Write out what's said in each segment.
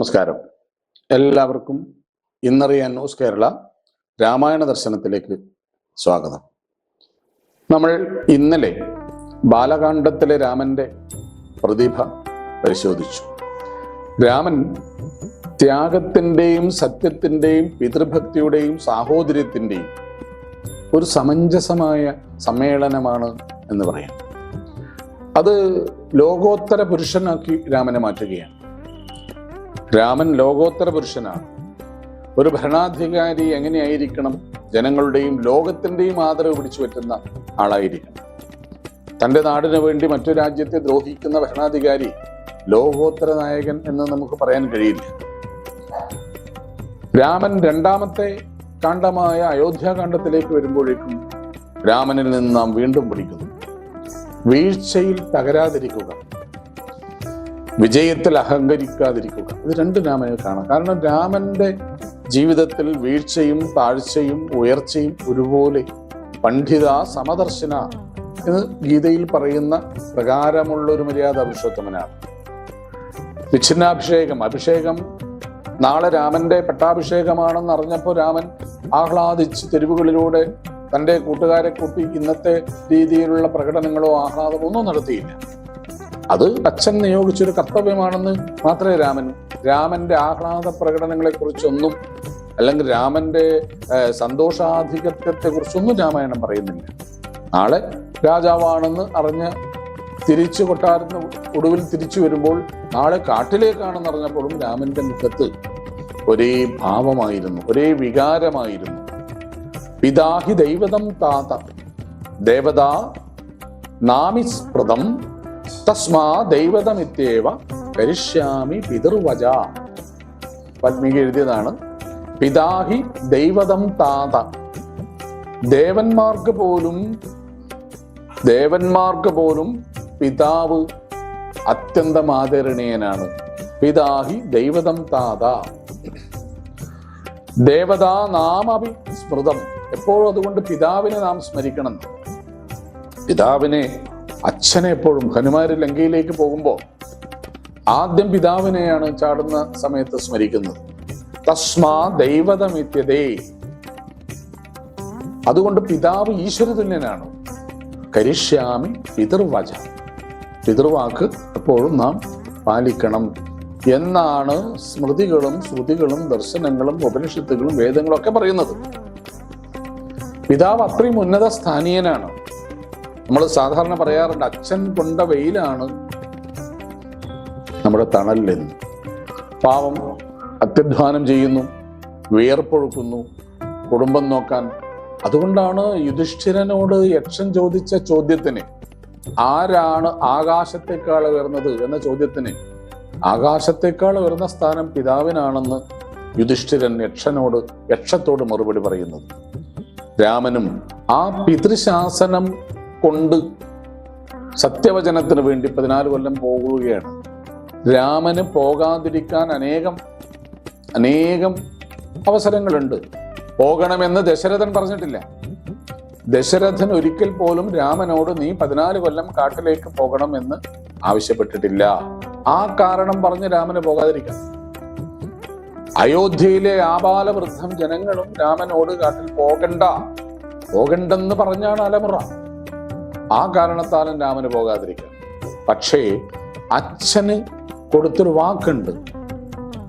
നമസ്കാരം. എല്ലാവർക്കും ഇന്നറിയാൻ ന്യൂസ് കേരള രാമായണ ദർശനത്തിലേക്ക് സ്വാഗതം. നമ്മൾ ഇന്നലെ ബാലകാണ്ഡത്തിലെ രാമന്റെ പ്രതിഭ പരിശോധിച്ചു. രാമൻ ത്യാഗത്തിന്റെയും സത്യത്തിന്റെയും പിതൃഭക്തിയുടെയും സാഹോദര്യത്തിന്റെയും ഒരു സമഞ്ജസമായ സമ്മേളനമാണ് എന്ന് പറയാം. അത് ലോകോത്തര പുരുഷനാക്കി രാമനെ മാറ്റുകയാണ്. രാമൻ ലോകോത്തര പുരുഷനാണ്. ഒരു ഭരണാധികാരി എങ്ങനെയായിരിക്കണം ജനങ്ങളുടെയും ലോകത്തിന്റെയും ആദരവ് പിടിച്ചു പറ്റുന്ന ആളായിരിക്കണം? തന്റെ നാടിന് വേണ്ടി മറ്റു രാജ്യത്തെ ദ്രോഹിക്കുന്ന ഭരണാധികാരി ലോകോത്തര നായകൻ എന്ന് നമുക്ക് പറയാൻ കഴിയില്ല. രാമൻ രണ്ടാമത്തെ കാണ്ഡമായ അയോധ്യാകാന്ഡത്തിലേക്ക് വരുമ്പോഴേക്കും രാമനിൽ നിന്ന് നാം വീണ്ടും പഠിക്കുന്നു വീഴ്ചയിൽ തകരാതിരിക്കുക. വിജയത്തിൽ അഹങ്കരിക്കാതിരിക്കുക. ഇത് രണ്ട് രാമനെ കാണാം. കാരണം രാമന്റെ ജീവിതത്തിൽ വീഴ്ചയും താഴ്ചയും ഉയർച്ചയും ഒരുപോലെ പണ്ഡിത സമദർശന എന്ന് ഗീതയിൽ പറയുന്ന പ്രകാരമുള്ള ഒരു മര്യാദ പുരുഷോത്തമനാണ്. വിച്ഛിന്നാഭിഷേകം. അഭിഷേകം നാളെ രാമന്റെ പട്ടാഭിഷേകമാണെന്ന് അറിഞ്ഞപ്പോൾ രാമൻ ആഹ്ലാദിച്ച് തെരുവുകളിലൂടെ തന്റെ കൂട്ടുകാരെ കൂട്ടി ഇന്നത്തെ രീതിയിലുള്ള പ്രകടനങ്ങളോ ആഹ്ലാദമോ ഒന്നും നടത്തിയില്ല. അത് അച്ഛൻ നിയോഗിച്ചൊരു കർത്തവ്യമാണെന്ന് മാത്രമേ രാമൻ രാമന്റെ ആഹ്ലാദ പ്രകടനങ്ങളെ കുറിച്ചൊന്നും അല്ലെങ്കിൽ രാമന്റെ ഏഹ്, സന്തോഷാധിപത്യത്തെ കുറിച്ചൊന്നും രാമായണം പറയുന്നില്ല. നാളെ രാജാവാണെന്ന് അറിഞ്ഞ് തിരിച്ചു കൊട്ടാരത്തിന് ഒടുവിൽ തിരിച്ചു വരുമ്പോൾ നാളെ കാട്ടിലേക്കാണെന്ന് അറിഞ്ഞപ്പോഴും രാമന്റെ മുഖത്ത് ഒരേ ഭാവമായിരുന്നു ഒരേ വികാരമായിരുന്നു. പിതാഹി ദൈവതം താത ദേവത നാമിസ്മൃതം തസ്മാ ദൈവതമിത്യേവ കരിഷ്യാമി പിതൃവച. പത്മിക എഴുതിയതാണ്. പിതാഹി ദൈവതം താത. ദേവന്മാർക്ക് പോലും ദേവന്മാർക്ക് പോലും പിതാവ് അത്യന്തം ആദരണീയനാണ് പിതാഹി ദൈവതം താത. ദേവതാ നാം അഭി സ്മൃതം എപ്പോഴും അതുകൊണ്ട് പിതാവിനെ നാം സ്മരിക്കണം. പിതാവിനെ അച്ഛനെ എപ്പോഴും ഹനുമാര് ലങ്കയിലേക്ക് പോകുമ്പോൾ ആദ്യം പിതാവിനെയാണ് ചാടുന്ന സമയത്ത് സ്മരിക്കുന്നത്. തസ്മാ ദൈവതമിത്യതേ. അതുകൊണ്ട് പിതാവ് ഈശ്വരതുല്യനാണ് കരിഷ്യാമി പിതൃവച. പിതൃവാക്ക് എപ്പോഴും നാം പാലിക്കണം. എന്നാണ് സ്മൃതികളും ശ്രുതികളും ദർശനങ്ങളും ഉപനിഷത്തുകളും വേദങ്ങളും ഒക്കെ പറയുന്നത്. പിതാവ് അത്രയും ഉന്നത സ്ഥാനീയനാണ്. നമ്മൾ സാധാരണ പറയാറുണ്ട് അച്ഛൻ കൊണ്ട വെയിലാണ് നമ്മുടെ തണലിലെന്ന് പാവം അത്യധ്വാനം ചെയ്യുന്നു വിയർപ്പൊഴുക്കുന്നു കുടുംബം നോക്കാൻ. അതുകൊണ്ടാണ് യുധിഷ്ഠിരനോട് യക്ഷൻ ചോദിച്ച ചോദ്യത്തിന് ആരാണ് ആകാശത്തെക്കാൾ ഉയർന്നത് എന്ന ചോദ്യത്തിന് ആകാശത്തെക്കാൾ ഉയർന്ന സ്ഥാനം പിതാവിനാണെന്ന് യുധിഷ്ഠിരൻ യക്ഷനോട് യക്ഷത്തോട് മറുപടി പറയുന്നത്. രാമനും ആ പിതൃശാസനം കൊണ്ട് സത്യവചനത്തിന് വേണ്ടി പതിനാല് കൊല്ലം പോകുകയാണ്. രാമന് പോകാതിരിക്കാൻ അനേകം അനേകം അവസരങ്ങളുണ്ട്. പോകണമെന്ന് ദശരഥൻ പറഞ്ഞിട്ടില്ല. ദശരഥൻ ഒരിക്കൽ പോലും രാമനോട് നീ പതിനാല് കൊല്ലം കാട്ടിലേക്ക് പോകണം എന്ന് ആവശ്യപ്പെട്ടിട്ടില്ല. ആ കാരണം പറഞ്ഞ് രാമന് പോകാതിരിക്കാം. അയോധ്യയിലെ ആബാലവൃദ്ധം ജനങ്ങളും രാമനോട് കാട്ടിൽ പോകണ്ട. പോകണ്ടെന്ന് പറഞ്ഞാണ് അലമുറ. ആ കാരണത്താലും രാമന് പോകാതിരിക്കാം പക്ഷേ അച്ഛന് കൊടുത്തൊരു വാക്കുണ്ട്.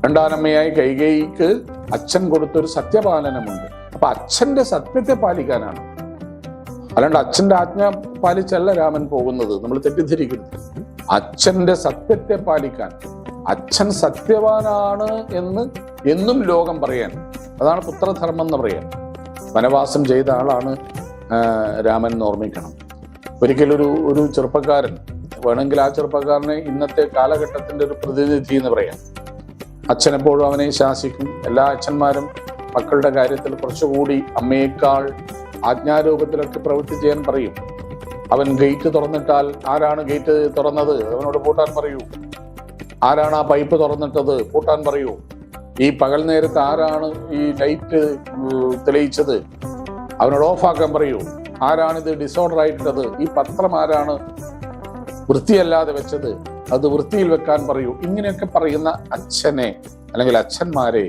രണ്ടാനമ്മയായി കൈകൈക്ക് അച്ഛൻ കൊടുത്തൊരു സത്യപാലനമുണ്ട്. അപ്പൊ അച്ഛന്റെ സത്യത്തെ പാലിക്കാനാണ്. അല്ലാണ്ട് അച്ഛന്റെ ആജ്ഞ പാലിച്ചല്ല രാമൻ പോകുന്നത്. നമ്മൾ തെറ്റിദ്ധരിക്കുന്നു അച്ഛന്റെ സത്യത്തെ പാലിക്കാൻ. അച്ഛൻ സത്യവാനാണ് എന്ന് എന്നും ലോകം പറയാൻ. അതാണ് പുത്രധർമ്മം എന്ന് പറയാൻ. വനവാസം ചെയ്ത ആളാണ് രാമൻ എന്ന് ഓർമ്മിക്കണം. ഒരിക്കലൊരു ഒരു ചെറുപ്പക്കാരൻ വേണമെങ്കിൽ ആ ചെറുപ്പക്കാരനെ ഇന്നത്തെ കാലഘട്ടത്തിന്റെ ഒരു പ്രതിനിധി എന്ന് പറയാം. അച്ഛൻ എപ്പോഴും അവനെ ശാസിക്കും. എല്ലാ അച്ഛന്മാരും മക്കളുടെ കാര്യത്തിൽ കുറച്ചുകൂടി അമ്മയേക്കാൾ ആജ്ഞാരൂപത്തിലൊക്കെ പ്രവൃത്തി ചെയ്യാൻ പറയും. അവൻ ഗേറ്റ് തുറന്നിട്ടാൽ ആരാണ് ഗേറ്റ് തുറന്നത്? അവനോട് പൂട്ടാൻ പറയൂ. ആരാണ് ആ പൈപ്പ് തുറന്നിട്ടത്? പൂട്ടാൻ പറയൂ. ഈ പകൽ നേരത്ത് ആരാണ് ഈ ലൈറ്റ് തെളിയിച്ചത്? അവനോട് ഓഫാക്കാൻ പറയൂ. ആരാണിത് ഡിസോർഡർ ആയിട്ടത് ഈ പത്രം ആരാണ് വൃത്തിയല്ലാതെ വെച്ചത്? അത് വൃത്തിയിൽ വെക്കാൻ പറയൂ. ഇങ്ങനെയൊക്കെ പറയുന്ന അച്ഛനെ അല്ലെങ്കിൽ അച്ഛന്മാരെ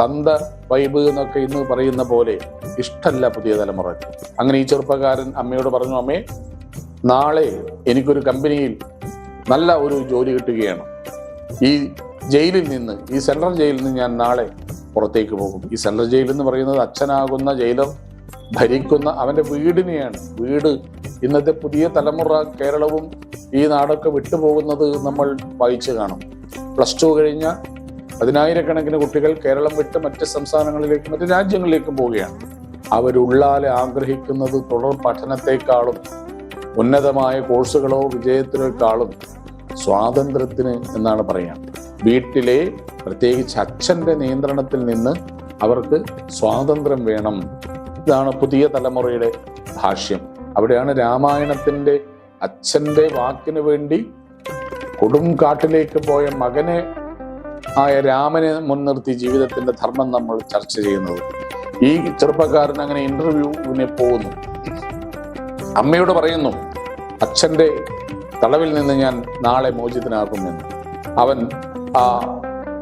തന്ത വൈബ് എന്നൊക്കെ ഇന്ന് പറയുന്ന പോലെ ഇഷ്ടമല്ല പുതിയ തലമുറയ്ക്ക് അങ്ങനെ ഈ ചെറുപ്പക്കാരൻ അമ്മയോട് പറഞ്ഞു അമ്മേ നാളെ എനിക്കൊരു കമ്പനിയിൽ നല്ല ഒരു ജോലി കിട്ടുകയാണ്. ഈ ജയിലിൽ നിന്ന് ഈ സെൻട്രൽ ജയിലിൽ നിന്ന് ഞാൻ നാളെ പുറത്തേക്ക് പോകും. ഈ സെൻട്രൽ ജയിൽ എന്ന് പറയുന്നത് അച്ഛനാകുന്ന ജയിലർ ഭരിക്കുന്ന അവന്റെ വീടിനെയാണ്. വീട് ഇന്നത്തെ പുതിയ തലമുറ കേരളവും ഈ നാടൊക്കെ വിട്ടുപോകുന്നത് നമ്മൾ വായിച്ചു കാണും. പ്ലസ് ടു കഴിഞ്ഞ പതിനായിരക്കണക്കിന് കുട്ടികൾ കേരളം വിട്ട് മറ്റ് സംസ്ഥാനങ്ങളിലേക്കും മറ്റ് രാജ്യങ്ങളിലേക്കും പോവുകയാണ്. അവരുള്ളാലെ ആഗ്രഹിക്കുന്നത് തുടർ പഠനത്തെക്കാളും ഉന്നതമായ കോഴ്സുകളോ വിജയത്തിനേക്കാളും സ്വാതന്ത്ര്യത്തിന് എന്നാണ് പറയാം. വീട്ടിലെ പ്രത്യേകിച്ച് അച്ഛന്റെ നിയന്ത്രണത്തിൽ നിന്ന് അവർക്ക് സ്വാതന്ത്ര്യം വേണം ഇതാണ് പുതിയ തലമുറയുടെ ഭാഷ്യം. അവിടെയാണ് രാമായണത്തിന്റെ അച്ഛന്റെ വാക്കിന് വേണ്ടി കൊടും കാട്ടിലേക്ക് പോയ മകനെ ആയ രാമനെ മുൻനിർത്തി ജീവിതത്തിന്റെ ധർമ്മം നമ്മൾ ചർച്ച ചെയ്യുന്നത്. ഈ ചെറുപ്പക്കാരൻ അങ്ങനെ ഇന്റർവ്യൂവിന് പോകുന്നു. അമ്മയോട് പറയുന്നു അച്ഛന്റെ തടവിൽ നിന്ന് ഞാൻ നാളെ മോചിതനാകുമെന്ന്. അവൻ ആ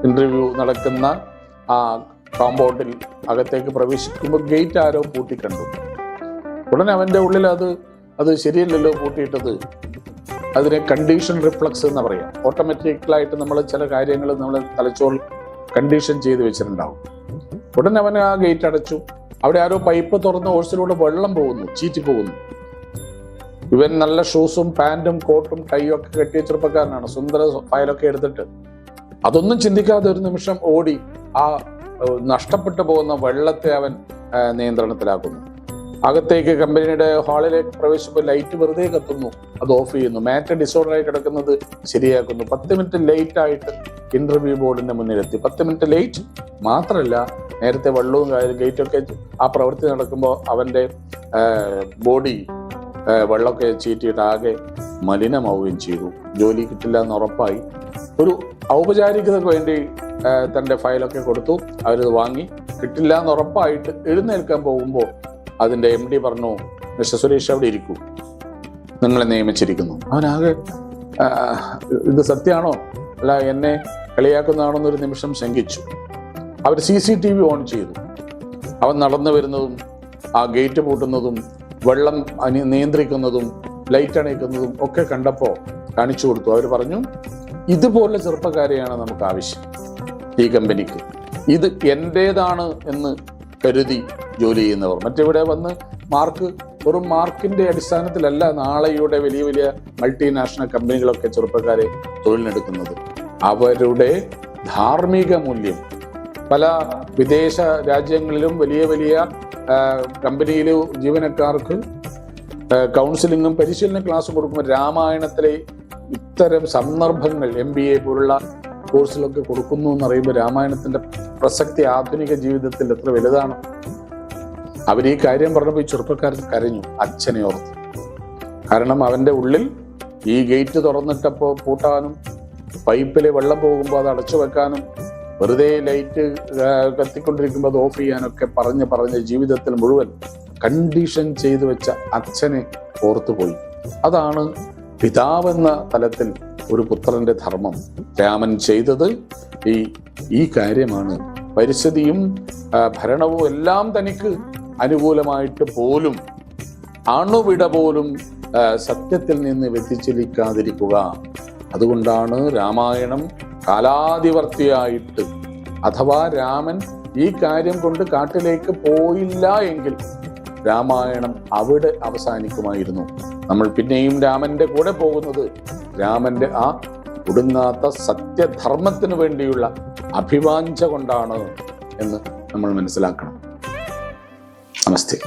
ഇന്റർവ്യൂ നടക്കുന്ന ആ കോമ്പൗണ്ടിൽ അകത്തേക്ക് പ്രവേശിക്കുമ്പോൾ ഗേറ്റ് ആരോ പൂട്ടി കണ്ടു ഉടനെ അവന്റെ ഉള്ളിൽ അത് അത് ശരിയല്ലല്ലോ പൂട്ടിയിട്ടത്. അതിനെ കണ്ടീഷൻ റിഫ്ലക്സ് എന്ന് പറയാം. ഓട്ടോമാറ്റിക്കലായിട്ട് നമ്മൾ ചില കാര്യങ്ങൾ നമ്മൾ തലച്ചോറിൽ കണ്ടീഷൻ ചെയ്ത് വെച്ചിട്ടുണ്ടാവും. ഉടനെ അവൻ ആ ഗേറ്റ് അടച്ചു. അവിടെ ആരോ പൈപ്പ് തുറന്ന് ഹോഴ്സിലൂടെ വെള്ളം പോകുന്നു ചീറ്റി പോകുന്നു. ഇവൻ നല്ല ഷൂസും പാന്റും കോട്ടും ടൈയും ഒക്കെ കെട്ടിയ ചെറുപ്പക്കാരനാണ്. സുന്ദര ഫയലൊക്കെ എടുത്തിട്ട്. അതൊന്നും ചിന്തിക്കാതെ ഒരു നിമിഷം ഓടി ആ നഷ്ടപ്പെട്ടു പോകുന്ന വെള്ളത്തെ അവൻ നിയന്ത്രണത്തിലാക്കുന്നു. അകത്തേക്ക് കമ്പനിയുടെ ഹാളിലേക്ക് പ്രവേശിക്കുമ്പോൾ ലൈറ്റ് വെറുതെ കത്തുന്നു. അത് ഓഫ് ചെയ്യുന്നു. മാറ്റ് ഡിസോർഡർ ആയി കിടക്കുന്നത് ശരിയാക്കുന്നു. പത്ത് മിനിറ്റ് ലേറ്റ് ആയിട്ട് ഇന്റർവ്യൂ ബോർഡിന്റെ മുന്നിലെത്തി. പത്ത് മിനിറ്റ് ലേറ്റ് മാത്രമല്ല നേരത്തെ വെള്ളവും ഗേറ്റൊക്കെ ആ പ്രവൃത്തി നടക്കുമ്പോൾ അവന്റെ ബോഡി വെള്ളമൊക്കെ ചീറ്റിയിട്ട് ആകെ മലിനമാവുകയും ചെയ്തു. ജോലി കിട്ടില്ല എന്ന് ഉറപ്പായി. ഒരു ഔപചാരികതയ്ക്ക് വേണ്ടി ആ, തന്റെ ഫയലൊക്കെ കൊടുത്തു. അവരത് വാങ്ങി. കിട്ടില്ല എന്ന് ഉറപ്പായിട്ട് എഴുന്നേൽക്കാൻ പോകുമ്പോൾ അതിന്റെ എം ഡി പറഞ്ഞു മിസ്റ്റർ സുരേഷ് അവിടെ ഇരിക്കൂ. നിങ്ങളെ നിയമിച്ചിരിക്കുന്നു. അവനാകെ ഇത് സത്യമാണോ? അല്ല എന്നെ കളിയാക്കുന്നതാണോ എന്നൊരു നിമിഷം ശങ്കിച്ചു. അവർ C C T V on ചെയ്തു. അവൻ നടന്നു വരുന്നതും ആ ഗേറ്റ് പൂട്ടുന്നതും വെള്ളം നിയന്ത്രിക്കുന്നതും ലൈറ്റ് അണയിക്കുന്നതും ഒക്കെ കണ്ടപ്പോൾ കാണിച്ചു കൊടുത്തു. അവർ പറഞ്ഞു ഇതുപോലെ ചെറുപ്പക്കാരെയാണ് നമുക്ക് ആവശ്യം ഈ കമ്പനിക്ക്. ഇത് എന്റേതാണ് എന്ന് കരുതി ജോലി ചെയ്യുന്നവർ. മറ്റിവിടെ വന്ന് മാർക്ക് വെറും മാർക്കിന്റെ അടിസ്ഥാനത്തിലല്ല നാളെയുടെ വലിയ വലിയ മൾട്ടിനാഷണൽ കമ്പനികളൊക്കെ ചെറുപ്പക്കാരെ തൊഴിലിനെടുക്കുന്നത് അവരുടെ ധാർമ്മിക മൂല്യം. പല വിദേശ രാജ്യങ്ങളിലും വലിയ വലിയ കമ്പനിയിൽ ജീവനക്കാർക്ക് കൗൺസിലിങ്ങും പരിശീലന ക്ലാസ് കൊടുക്കുമ്പോൾ രാമായണത്തിലെ ഇത്തരം സന്ദർഭങ്ങൾ എം ബി എ പോലുള്ള കോഴ്സിലൊക്കെ കൊടുക്കുന്നു എന്ന് അറിയുമ്പോൾ രാമായണത്തിന്റെ പ്രസക്തി ആധുനിക ജീവിതത്തിൽ എത്ര വലുതാണ്. അവർ ഈ കാര്യം പറഞ്ഞപ്പോൾ ഈ ചെറുപ്പക്കാരൻ കരഞ്ഞു അച്ഛനെ ഓർത്ത്. കാരണം അവന്റെ ഉള്ളിൽ ഈ ഗേറ്റ് തുറന്നിട്ടപ്പോൾ പൂട്ടാനും പൈപ്പിലെ വെള്ളം പോകുമ്പോൾ അത് അടച്ചു വെക്കാനും വെറുതെ ലൈറ്റ് കത്തിക്കൊണ്ടിരിക്കുമ്പോൾ അത് ഓഫ് ചെയ്യാനൊക്കെ പറഞ്ഞ് പറഞ്ഞ് ജീവിതത്തിൽ മുഴുവൻ കണ്ടീഷൻ ചെയ്തു വെച്ച അച്ഛനെ ഓർത്തുപോയി. അതാണ് പിതാവെന്ന തലത്തിൽ ഒരു പുത്രന്റെ ധർമ്മം രാമൻ ചെയ്തത് ഈ ഈ കാര്യമാണ്. പരിസ്ഥിതിയും ഭരണവും എല്ലാം തനിക്ക് അനുകൂലമായിട്ട് പോലും അണുവിട പോലും സത്യത്തിൽ നിന്ന് വ്യതിചലിക്കാതിരിക്കുക. അതുകൊണ്ടാണ് രാമായണം കാലാതിവർത്തിയായിട്ട് അഥവാ രാമൻ ഈ കാര്യം കൊണ്ട് കാട്ടിലേക്ക് പോയില്ല എങ്കിൽ രാമായണം അവിടെ അവസാനിക്കുമായിരുന്നു. നമ്മൾ പിന്നെയും രാമന്റെ കൂടെ പോകുന്നത്. രാമന്റെ ആ ഒടുങ്ങാത്ത സത്യധർമ്മത്തിന് വേണ്ടിയുള്ള അഭിവാഞ്ച കൊണ്ടാണ് എന്ന് നമ്മൾ മനസ്സിലാക്കണം. നമസ്തേ.